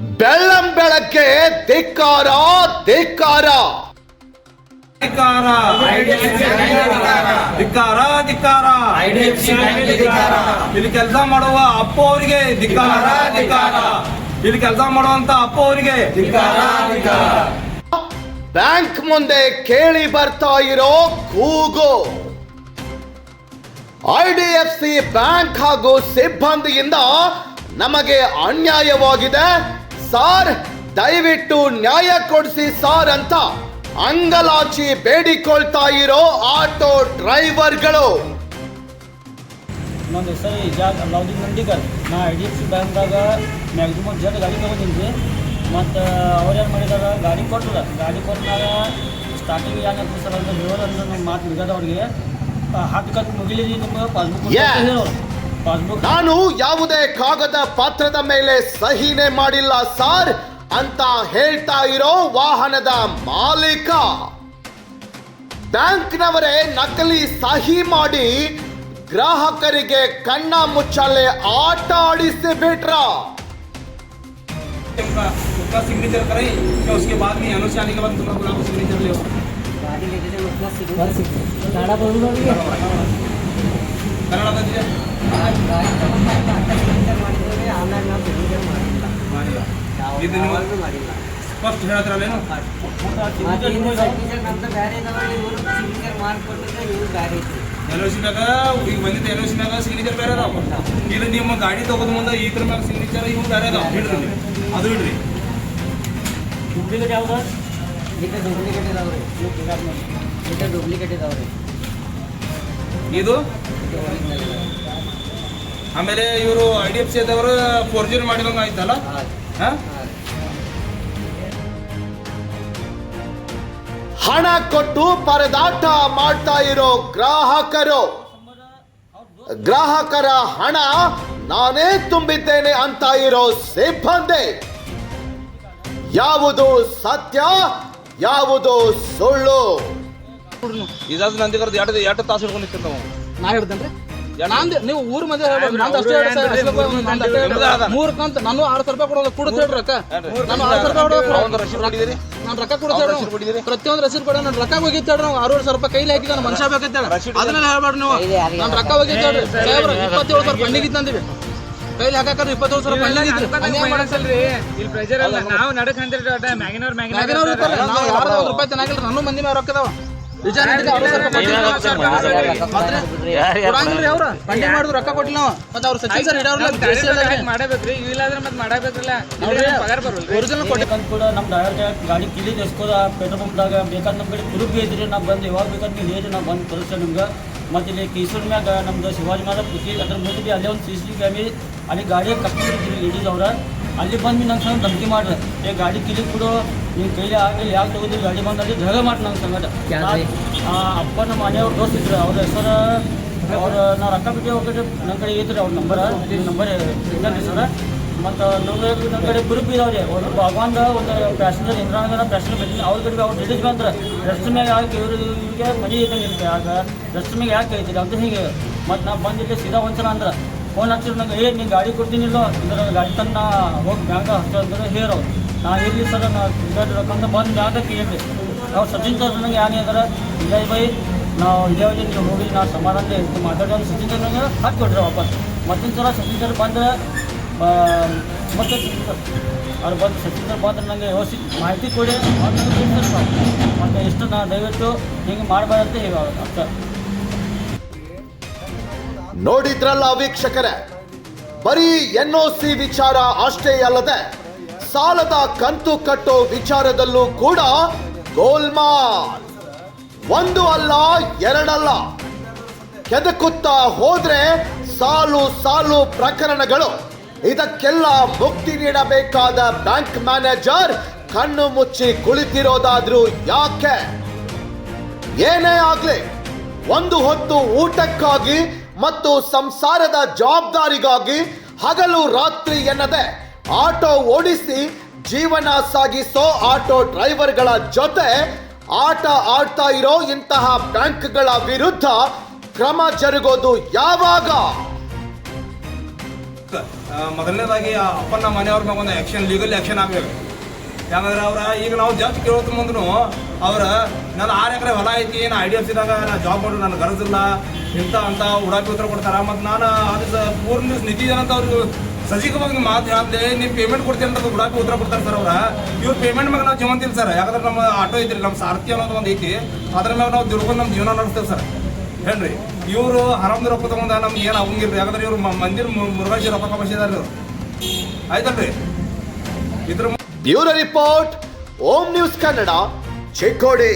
ಬೆಳ್ಳಂ ಬೆಳಕ್ಕೆ ಧಿಕ್ಕಾರ ಧಿಕ್ಕಾರ. ಧಿಕ್ಕಾರ ಧಿಕ್ಕಾರ. ಧಿಕ್ಕಾರ ಇಲ್ಲಿ ಕೆಲಸ ಮಾಡುವ ಅಪ್ಪ ಅವರಿಗೆ ಧಿಕ್ಕಾರ ಧಿಕ್ಕಾರ ಇಲ್ಲಿ ಕೆಲಸ ಮಾಡುವಂತ ಅಪ್ಪ ಅವರಿಗೆ ಬ್ಯಾಂಕ್ ಮುಂದೆ ಕೇಳಿ ಬರ್ತಾ ಇರೋ ಕೂಗು. I D F C bank ಹಾಗೂ ಸಿಬ್ಬಂದಿಯಿಂದ ನಮಗೆ ಅನ್ಯಾಯವಾಗಿದೆ. ಸಾರ್ ದಯವಿಟ್ಟು ನ್ಯಾಯ ಕೊಡಿಸಿ ಸಾರ್ ಅಂತ ಅಂಗಲಾಚಿ ಬೇಡಿಕೊಳ್ತಾ ಇರೋ ಆಟೋ ಡ್ರೈವರ್ಗಳು. ನನ್ನ ಹೆಸರು ಇಜಾಜ್ ಅಲ್ಲಾವುದ್ದೀನ್ ನಂಡಿಗರ್ ನಾ ಐ ಡಿ ಎಫ್ ಸಿ ಬ್ಯಾಂಕ್ದಾಗ ಮ್ಯಾಕ್ಸಿಮಮ್ ಜನ ಗಾಡಿ ತೊಗೊಂಡಿದ್ವಿ. ಮತ್ತು ಅವ್ರು ಏನು ಮಾಡಿದಾರ? ಗಾಡಿ ಕೊಟ್ಟಲ್ಲ ಗಾಡಿ ಕೊಟ್ಟಾಗ ಸ್ಟಾರ್ಟಿಂಗ್ ಏನಾಗ್ತದೆ ಸರ್ ಅಂತ ಹೇಳೋರು ಅಂದ್ರೆ ನಮ್ಮ ಮಾತು ಮುಗಿದ ಅವ್ರಿಗೆ. ಹತ್ತು ಕತ್ತು ಮುಗಿಲಿರಿ ನಿಮ್ಗೆ ಪಾಸ್ಬುಕ್ ಹೇಳೋರು ನಾನು ಯಾವುದೇ ಕಾಗದ ಪತ್ರದ ಮೇಲೆ ಸಹಿನೇ ಮಾಡಿಲ್ಲ ಸಾರ್ ಅಂತ ಹೇಳ್ತಾ ಇರೋ ವಾಹನದ ಮಾಲೀಕ ಬ್ಯಾಂಕ್ನವರೇ ನಕಲಿ ಸಹಿ ಮಾಡಿ ಗ್ರಾಹಕರಿಗೆ ಕಣ್ಣ ಮುಚ್ಚಾಲೆ ಆಟ ಆಡಿಸಿ ಬಿಟ್ರ उनका उसका सिग्नेचर करे क्या उसके बाद में अनुष्ठ आने के बाद तुम्हारा गुलाब सिग्नेचर ले ಗಾಡ ಬರೋದು ಕನ್ನಡ ಬಂದಿದೆ ಮಾಡಿಲ್ಲ ಇದು ನೀವು ಫಸ್ಟ್ ಹೇಳ್ತಾರಲ್ಲೇನು ಎಲ್ ಸಿ ಮ್ಯಾಗ ಈಗ ಬಂದಿದ್ದ ಎಲ್ ಸಿಗ್ನೇಚರ್ ಬೇರೆ ಅದಾವ. ನಿಮ್ಮ ಗಾಡಿ ತಗೋದ ಮುಂದೆ ಇದ್ರ ಮ್ಯಾಗ ಸಿಗ್ನೇಚರ್ ಇವು ಬೇರೆ ಅದಾವ. ಬಿಡ್ರಿ ನೀವು. ಅದು ಬಿಡ್ರಿ ಡೂಪ್ಲಿಕೇಟ್ ಯಾವ್ದು? ಡೂಪ್ಲಿಕೇಟ್ ಇದಾವ್ರಿ. ಇದು? ಆಮೇಲೆ ಇವರು ಐ ಡಿ ಎಫ್ ಸಿ ಅದವರು ಫೋರ್ಜರಿ ಮಾಡಿದಂಗೆ ಆಯ್ತಲ್ಲ? ಹಾಂ? ಹಣ ಕೊಟ್ಟು ಪರದಾಟ ಮಾಡ್ತಾ ಇರೋ ಗ್ರಾಹಕರು. ಗ್ರಾಹಕರ ಹಣ ನಾನೇ ತುಂಬಿದ್ದೇನೆ ಅಂತ ಇರೋ ಸಿಬ್ಬಂದಿ. ಯಾವುದು ಸತ್ಯ ಯಾವುದು ಸುಳ್ಳು. ಇದಾದ ನಂದಿಗರ್ದು ಎರಡು ಎರಡು ತಾಸು ಹಿಡ್ಕೊಂಡು ನಿಂತಿರ್ತಾವ ನಾ ಹಿಡ್ದೇನ್ರಿ ನಂದು ನೀವು ಊರ್ ಮಂದಿ. ನಂದು ಅಷ್ಟೇ ಒಂದು ನಂದು ಅಷ್ಟೇ ಹೇಳ್ರಿ. ಮೂರ್ ಕಂತ ನಾನು ಆರು ಸಾವಿರ ರೂಪಾಯಿ ಕೊಡೋದು ಕೊಡುತ್ತೆ ಹೇಳ್ರಿ ರೊಕ್ಕ ನಾನು ಆರು ಸಾವಿರ ರೂಪಾಯಿ ಕೊಡೋದು ನಾನು ರೊಕ್ಕ ಕೊಡ್ತೇವೆ? ಪ್ರತಿಯೊಂದು ರಸೀದ್ ಕೊಡ ನಾನು ರೊಕ್ಕ ಹೋಗಿತ್ತೇಳ್ರಿ ನಾವು. ಆರೂವರೆ ಸಾವಿರ ರೂಪಾಯಿ ಕೈಲಿ ಹಾಕಿದ ಮನುಷ್ಯ ಬೇಕೈತೆ ಅದನ್ನ ಅದನ್ನೆಲ್ಲ ಹೇಳ್ಬೇಡ್ರಿ ನೀವು. ನಾನು ರೊಕ್ಕ ಹೋಗಿತ್ತೇಳ್ರಿ ಸಾಹೇಬ್ರ ಇಪ್ಪತ್ತೇಳು ಸಾವಿರ ಪಂಡಿಗೆ ಇತ್ತಂದಿವಿ. ಕೈಲಿ ಹಾಕಾಕ್ರಿ ಇಪ್ಪತ್ತೇಳು ಸಾವಿರ ಪಂಡಿಗೆ ಇಲ್ಲಿ ಪ್ರೆಷರ್ ಅಲ್ಲ. ನಾವು ನಡಕ್ ಅಂತಿರ್ತೀವಿ ಮ್ಯಾಗಿನವ್ರ ಮ್ಯಾಗಿನವ್ರು ಇರ್ತಾರೆ. ನಾವು ಯಾರು ಒಂದು ರೂಪಾಯಿ ಚೆನ್ನಾಗಿಲ್ಲ ನನ್ನ ಮಂದಿ ಮೇಲೆ ರೊಕ್ಕ ಮಾಡಿದ್ರು ರೊಕ್ಕ ಕೊಟ್ಟಿಲ್ಲ ಮತ್ತೆ ಅವ್ರು ಸರ್ ಮಾಡಬೇಕ್ರಿ. ಇಲ್ಲಾಂದ್ರೆ ಮತ್ತೆ ಮಾಡಬೇಕ್ರಲ್ಲ. ಪಗಾರ ಒರಿಜಿನಲ್ ಕೊಟ್ಟಿ ಕೂಡ ನಮ್ಮ ಗಾಡಿ ಕಿಲಿ ಎಸ್ಕೋದ ಪೆಟ್ರೋಲ್ ಪಂಪ್ದಾಗ ಬೇಕಾದ್ರೆ ನಮ್ಮ ಕಡೆ ಕುರುಬಿ ಇದ್ರಿ ನಾವು ಬಂದು ಯಾವಾಗ ಬೇಕಾದ್ರೆ ನೀವು ಹೇಳಿ ನಾವು ಬಂದು ತೋರಿಸ್ತೇವೆ ನಿಮ್ಗೆ. ಮತ್ತು ಇಲ್ಲಿ ಕೀಸೂರ್ ಮ್ಯಾಗ ನಮ್ದು ಶಿವಾಜಿ ಮಹಾರಾಜ್ ಪುಟ್ಟಿ ಅದ್ರ ಮುಂದೆ ಅಲ್ಲೇ ಒಂದು ಸಿ ಸಿ ಕ್ಯಾಮಿ ಅಲ್ಲಿ ಗಾಡಿ ಇದ್ರಿ ಲೇಡೀಸ್ ಅವ್ರ. ಅಲ್ಲಿ ಬಂದು ನಂಗೆ ಧಮಕಿ ಮಾಡ್ರಿ. ಏ ಗಾಡಿ ಕಿಲಿ ಕೊಡು ನೀವು ಕೈಲಿ ಆಗಲಿ ಯಾಕೆ ತಗೋದಿಲ್ಲ ಗಾಡಿ ಬಂದು ಜಗ ಮಾಡಿ ನಂಗೆ ಸಂಗಟ ಆ ಅಪ್ಪ ನಮ್ಮ ಮನೆಯವ್ರು ಇದ್ರು ಅವ್ರ ಹೆಸರು ಅವ್ರ ನಾ ರೊಕ್ಕ ಬಿಟ್ಟು ಹೋಗ್ಬಿಟ್ಟು ನನ್ನ ಕಡೆ ಐತ್ರಿ ಅವ್ರ ನಂಬರ್ ನಂಬರ್ ಇದ್ದಾನೆ ಸರ್ ಮತ್ತು ನಮ್ಮ ನಮ್ಮ ಕಡೆ ಗ್ರೂಪ್ ಇದಾವ್ರಿ ಒಂದು ಭಗವಾನ್ದ ಒಂದು ಪ್ಯಾಸೆಂಜರ್ ಇಂದ್ರಾನಗರ ಪ್ಯಾಸೆಂಜರ್ ಬಂದಿದ್ದು ಅವ್ರ ಕಡೆ ಅವ್ರು ಲೇಡೀಸ್ ಬಂದ್ರೆ ರೆಸ್ಟ್ ಮ್ಯಾಗ ಯಾಕೆ ಇವ್ರು ಇವ್ರಿಗೆ ಮನೆ ಇದ್ದಂಗೆ ಇರುತ್ತೆ ಆಗ ರೆಸ್ಟ್ ಮ್ಯಾಗ ಯಾಕೆ ಐತಿರಿ ಅಂತ ಹೀಗೆ? ಮತ್ತು ನಾ ಬಂದಿದ್ದೆ ಸೀದಾ ಒಂದ್ಸಲ ಅಂದ್ರೆ ಫೋನ್ ಹಚ್ಚಿದ್ರು ನಂಗೆ ಏ ನೀನು ಗಾಡಿ ಕೊಡ್ತೀನಿ ಇಲ್ಲೋ ಇದ್ರ ಗಾಡಿ ತನ್ನ ಹೋಗಿ ಬ್ಯಾಂಕ್ ಹಚ್ಚ ಅಂದ್ರೆ ಹೇರೋ ನಾ ಇರಲಿ ಸರ್ ನಾವು ರೊಕ್ಕಂತ ಬಂದು ಬ್ಯಾಂಕ್ ಕೇಳಿ ನಾವು ಸಚಿನ್ ಸರ್ ನನಗೆ ಯಾರು ಅಂದ್ರೆ ವಿಜಯ್ ಬೈ ನಾವು ಇದೇವಲ್ಲಿ ನೀವು ಹೋಗಿ ನಾ ಸಮಾಧಾನ ಇದು ಮಾತಾಡೋದು ಸಚಿನ್ ಸರ್ ನನಗೆ ಹಾಕಿ ಕೊಡ್ರಿ ವಾಪಸ್. ಮತ್ತಿನ ಸಲ ಸಚಿನ್ ಸರ್ ಬಂದ್ರೆ ಮತ್ತೆ ಅವ್ರು ಬಂದು ಸಚಿನ್ ಸರ್ ಬಂದ್ರೆ ನನಗೆ ಯೋಸಿ ಮಾಹಿತಿ ಕೊಡಿ. ಮತ್ತೆ ಇಷ್ಟು ನಾ ದಯವಿಟ್ಟು ಹಿಂಗೆ ಮಾಡಬಾರ್ದಂತ ಹೇಳಿ ಅರ್ಥ ನೋಡಿದ್ರಲ್ಲ ವೀಕ್ಷಕರೇ, ಬರೀ ಎನ್ ಒ ಸಿ ವಿಚಾರ ಅಷ್ಟೇ ಅಲ್ಲದೆ ಸಾಲದ ಕಂತು ಕಟ್ಟೋ ವಿಚಾರದಲ್ಲೂ ಕೂಡ ಗೋಲ್ಮಾಲ್. ಒಂದು ಅಲ್ಲ, ಎರಡಲ್ಲ. ಕೆದಕುತ್ತಾ ಹೋದ್ರೆ ಸಾಲು ಸಾಲು ಪ್ರಕರಣಗಳು. ಇದಕ್ಕೆಲ್ಲ ಮುಕ್ತಿ ನೀಡಬೇಕಾದ ಬ್ಯಾಂಕ್ ಮ್ಯಾನೇಜರ್ ಕಣ್ಣು ಮುಚ್ಚಿ ಕುಳಿತಿರೋದಾದ್ರೂ ಯಾಕೆ? ಏನೇ ಆಗ್ಲಿ, ಒಂದು ಹೊತ್ತು ಊಟಕ್ಕಾಗಿ ಮತ್ತು ಸಂಸಾರದ ಜವಾಬ್ದಾರಿಗಾಗಿ ಹಗಲು ರಾತ್ರಿ ಎನ್ನದೆ ಆಟೋ ಓಡಿಸಿ ಜೀವನ ಸಾಗಿಸೋ ಆಟೋ ಡ್ರೈವರ್ಗಳ ಜೊತೆ ಆಟ ಆಡ್ತಾ ಇರೋ ಇಂತಹ ಬ್ಯಾಂಕ್ಗಳ ವಿರುದ್ಧ ಕ್ರಮ ಜರುಗೋದು ಯಾವಾಗ? ಮೊದಲನೇದಾಗಿ ಅಪ್ಪನ ಮನೆಯವ್ರ ಮ್ಯಾಗ ಒಂದು ಆ್ಯಕ್ಷನ್ ಲೀಗಲ್ ಆ್ಯಕ್ಷನ್ ಆಗಬೇಕು. ಯಾಕಂದ್ರೆ ಅವ್ರ ಈಗ ನಾವು ಜಸ್ಟ್ ಕೇಳೋದ್ರ ಮುಂದೂ ಅವ್ರ ನನ್ನ ಆರು ಎಕರೆ ಹೊಲ ಐತಿ ಏನು ಐ ಡಿ ಎಫ್ ಸಿದಾಗ ನಾನು ಜಾಬ್ ಮಾಡೋದು ನನಗೆ ಗರಜಿಲ್ಲ ಇಂಥ ಅಂತ ಉಡಾಪಿ ಉತ್ತರ ಕೊಡ್ತಾರ. ಮತ್ತು ನಾನು ಅದು ಪೂರ್ಣ ನಿಧಿ ಅಂತ ಅವ್ರು ಸಜಿಕವಾಗಿ ಮಾತು ಹೇಳಿದೆ ನೀವು ಪೇಮೆಂಟ್ ಕೊಡ್ತೀನಿ ಅಂತ ಉಡಾಪಿ ಉತ್ತರ ಕೊಡ್ತಾರೆ ಸರ್ ಅವ್ರ. ಇವ್ರು ಪೇಮೆಂಟ್ ಮ್ಯಾಗ ನಾವು ಜೀವಂತಿಲ್ಲ ಸರ್ ಯಾಕಂದ್ರೆ ನಮ್ಮ ಆಟೋ ಐತ್ರಿ ನಮ್ಮ ಸಾರಥಿ ಅನ್ನೋದು ಒಂದು ಐತಿ. ಅದ್ರ ಮ್ಯಾಗ ನಾವು ದುಡ್ಕೊಂಡು ನಮ್ಮ ಜೀವನ ನಡೆಸ್ತೇವೆ ಸರ್ ಹೇಳ್ರಿ ಇವರು ಹರಾಮ್ದ ರೊಕ್ಕ ತಗೊಂಡ ನಮ್ಗೆ ಏನು ಆಗಂಗಿಲ್ಲ ಯಾಕಂದ್ರೆ ಇವ್ರು ಮಂದಿರ ಮು- ಮುರುಘಾಶಿ ರೊಕ್ಕ ಕಮಿಸಿದಾರೆ ಇವ್ರು. ಆಯ್ತಲ್ರಿ? ಇದ್ರ bureau report, Om news Kannada, Chikkodi.